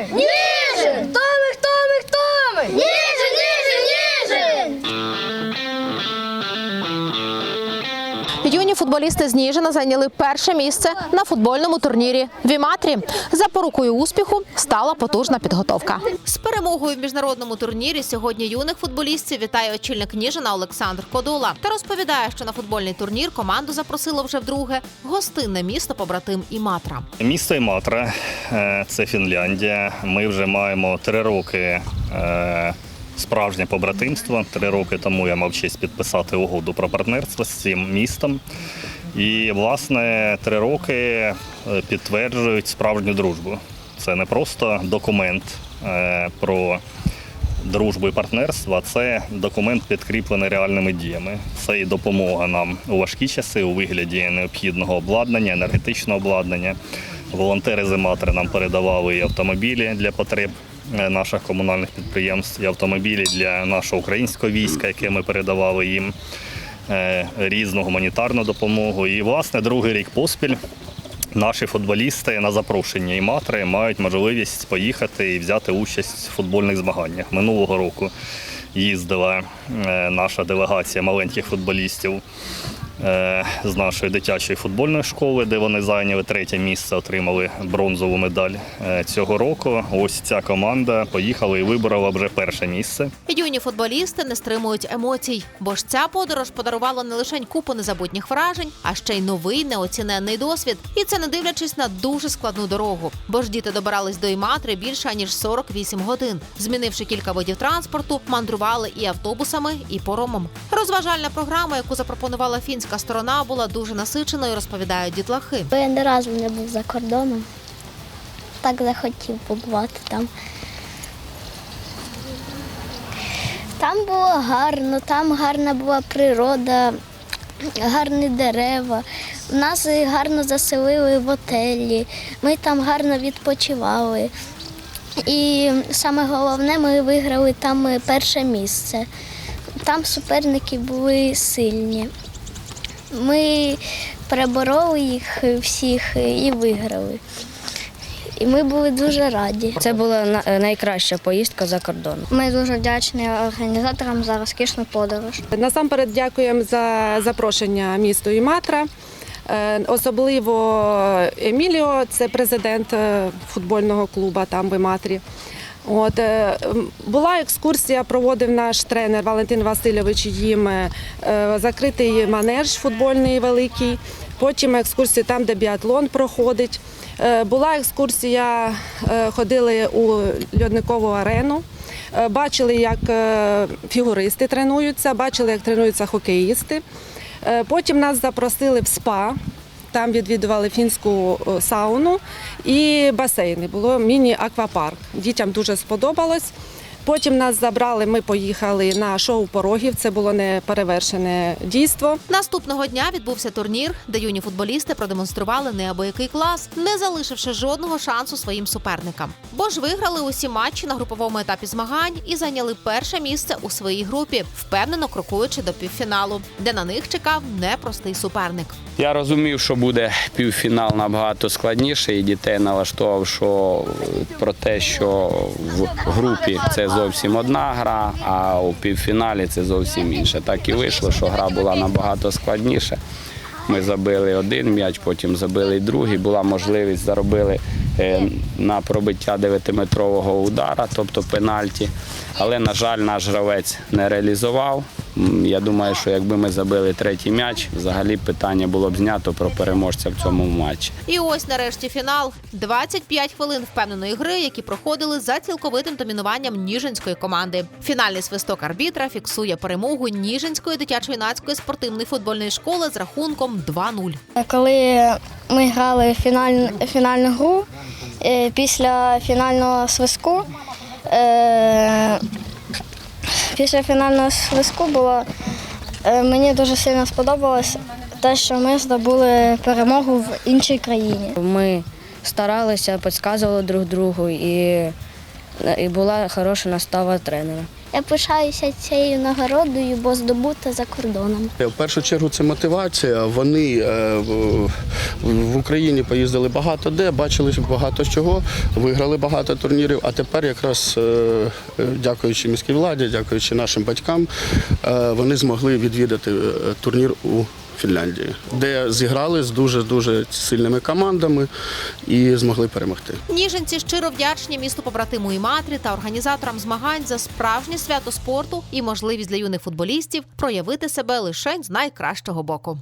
ми? Футболісти з Ніжина зайняли перше місце на футбольному турнірі Віматрі. Запорукою успіху стала потужна підготовка. З перемогою в міжнародному турнірі сьогодні юних футболістів вітає очільник Ніжина Олександр Кодула та розповідає, що на футбольний турнір команду запросило вже вдруге гостинне місто побратим Іматра. Місто Іматра е, це Фінляндія. Ми вже маємо три роки е, справжнє побратимство. Три роки тому я мав честь підписати угоду про партнерство з цим містом. І, власне, три роки е, підтверджують справжню дружбу. Це не просто документ е, про дружбу і партнерство, а це документ підкріплений реальними діями. Це і допомога нам у важкі часи у вигляді необхідного обладнання, енергетичного обладнання. Волонтери зиматри нам передавали і автомобілі для потреб наших комунальних підприємств, і автомобілі для нашого українського війська, яке ми передавали їм. е, Різну гуманітарну допомогу. І, власне, другий рік поспіль Наші футболісти на запрошення і матри мають можливість поїхати і взяти участь в футбольних змаганнях. Минулого року їздила е, наша делегація маленьких футболістів е, з нашої дитячої футбольної школи, де вони зайняли третє місце, отримали бронзову медаль Е, цього року. Ось ця команда поїхала і виборола вже перше місце. Юні футболісти не стримують емоцій, бо ж ця подорож подарувала не лише купу незабутніх вражень, а ще й новий неоціненний досвід. І це не дивлячись на дуже складну дорогу. Бо ж діти добирались до Іматри більше ніж 48 годин. Змінивши кілька видів транспорту, мандрували і автобусами, і поромом. Розважальна програма, яку запропонувала фінська сторона, була дуже насиченою, розповідають дітлахи. Я не разу не був за кордоном. Так захотів побувати там. Там було гарно, там гарна була природа, гарні дерева. Нас гарно заселили в отелі, ми там гарно відпочивали. І саме головне, ми виграли там перше місце. Там суперники були сильні. Ми перебороли їх всіх і виграли. І ми були дуже раді. Це була найкраща поїздка за кордон. Ми дуже вдячні організаторам за розкішну подорож. Насамперед дякуємо за запрошення місту Іматра. Е, Особливо Еміліо, це президент е, футбольного клубу там в Іматрі. От, е, була екскурсія, проводив наш тренер Валентин Васильович їм е, закритий манеж футбольний великий. Потім екскурсія там, де біатлон проходить. Е, Була екскурсія, е, ходили у льодникову арену. Е, Бачили, як е, фігуристи тренуються, бачили, як тренуються хокеїсти. Е, Потім нас запросили в спа. Там відвідували фінську е, сауну і басейни. Було міні-аквапарк. Дітям дуже сподобалось. Потім нас забрали, ми поїхали на шоу порогів. Це було неперевершене дійство. Наступного дня відбувся турнір, де юні футболісти продемонстрували неабиякий клас, не залишивши жодного шансу своїм суперникам. Бо ж виграли усі матчі на груповому етапі змагань і зайняли перше місце у своїй групі, впевнено крокуючи до півфіналу, де на них чекав непростий суперник. Я розумів, що буде півфінал набагато складніше, і дітей налаштував, що про те, що в групі це зовсім одна гра, а у півфіналі це зовсім інше. Так і вийшло, що гра була набагато складніша. Ми забили один м'яч, потім забили другий. Була можливість заробили е, на пробиття 9-метрового удара, тобто пенальті. Але, на жаль, наш гравець не реалізував. Я думаю, що якби ми забили третій м'яч, взагалі питання було б знято про переможця в цьому матчі. І ось нарешті фінал. 25 хвилин впевненої гри, які проходили за цілковитим домінуванням ніжинської команди. Фінальний свисток арбітра фіксує перемогу Ніжинської дитячо-юнацької спортивної футбольної школи з рахунком 2-0. Коли ми грали фіналь, фінальну гру, е, після фінального свистку, е, після фінального свистку було, е, мені дуже сильно сподобалось те, що ми здобули перемогу в іншій країні. Ми старалися, підказували друг другу і і була хороша настава тренера. Я пишаюся цією нагородою, бо здобута за кордоном. В першу чергу це мотивація. Вони е, в- Україні поїздили багато де, бачили багато чого, виграли багато турнірів. А тепер, якраз е, е, дякуючи міській владі, дякуючи нашим батькам, вони змогли відвідати турнір у Фінляндії, де зіграли з дуже дуже сильними командами і змогли перемогти. Ніженці щиро вдячні місту побратиму і матрі та організаторам змагань за справжнє свято спорту і можливість для юних футболістів проявити себе лише з найкращого боку.